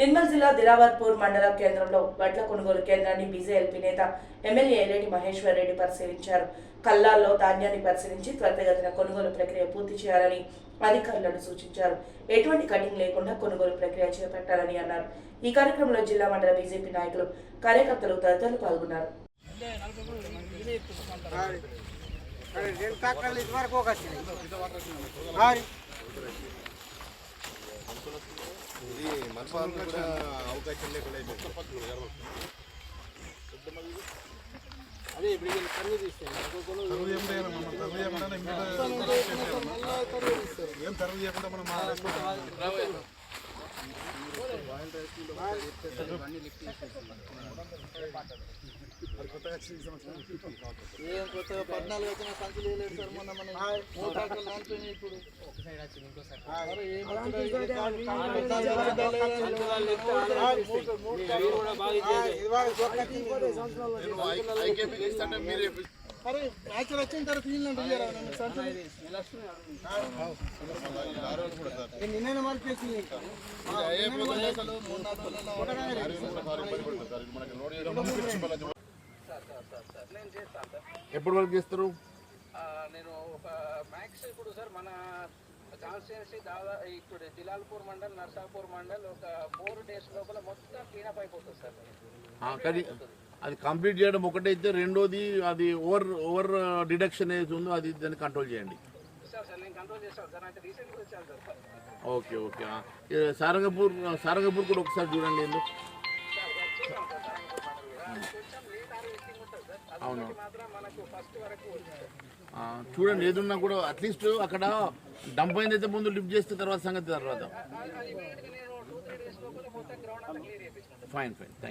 నిర్మల్ జిల్లా దిలావర్పూర్ మండల కేంద్రంలో వడ్ల కొనుగోలు కేంద్రాన్ని బీజేఎల్పీ నేత ఎమ్మెల్యే ఎల్లేటి మహేశ్వర్ రెడ్డి పరిశీలించారు. కల్లాల్లో ధాన్యాన్ని పరిశీలించి త్వరితగతిన కొనుగోలు ప్రక్రియ పూర్తి చేయాలని అధికారులను సూచించారు. ఎటువంటి కటింగ్ లేకుండా కొనుగోలు ప్రక్రియ చేపట్టాలని అన్నారు. ఈ కార్యక్రమంలో జిల్లా మండల బీజేపీ నాయకులు కార్యకర్తలు తదితరులు పాల్గొన్నారు. అరే రెండు ఇదివరకు ఒక వచ్చినాయి మరి ఇది మనపాలకు కూడా అవకాశం లేకుండా అదే ఇప్పుడు కరువు తీస్తారు ఏం తరగతి చేయకుండా మనం ఏం కొత్తగా పద్నాలుగు వచ్చిన సంచులు వేయలేదు సార్ మొన్న మన మూడు ట్రాక్టర్లు ఇప్పుడు. అరే తర్వాత నన్ను సంచులు నేను నిన్న మార్పు చేసింది ఇంకా అయిపోతుంది అసలు? మూడు నాలుగు కూడా సారీ? ఎప్పటి వరకు చేస్తారు? నేను ఒక మ్యాక్స్ ఇప్పుడు సార్ మన కాన్స్టిట్యున్సీ దాదాపు ఇప్పుడు జిలాల్పూర్ మండల్ నర్సాపూర్ మండల్ ఒక ఫోర్ డేస్ లోపల మొత్తం క్లీనప్ అయిపోతుంది సార్. కానీ అది కంప్లీట్ చేయడం ఒకటైతే రెండోది అది ఓవర్ ఓవర్ డిడక్షన్ ఏది ఉందో అది దాన్ని కంట్రోల్ చేయండి. చేస్తాను ఓకే ఓకే. సారంగపూర్ సారంగపూర్ కూడా ఒకసారి చూడండి ఎందుకు? అవును. చూడండి ఏదున్నా కూడా అట్లీస్ట్ అక్కడ డంప్ అయిందైతే ముందు లిఫ్ట్ చేస్తే తర్వాత సంగతి తర్వాత ఫైన్ ఫైన్ థ్యాంక్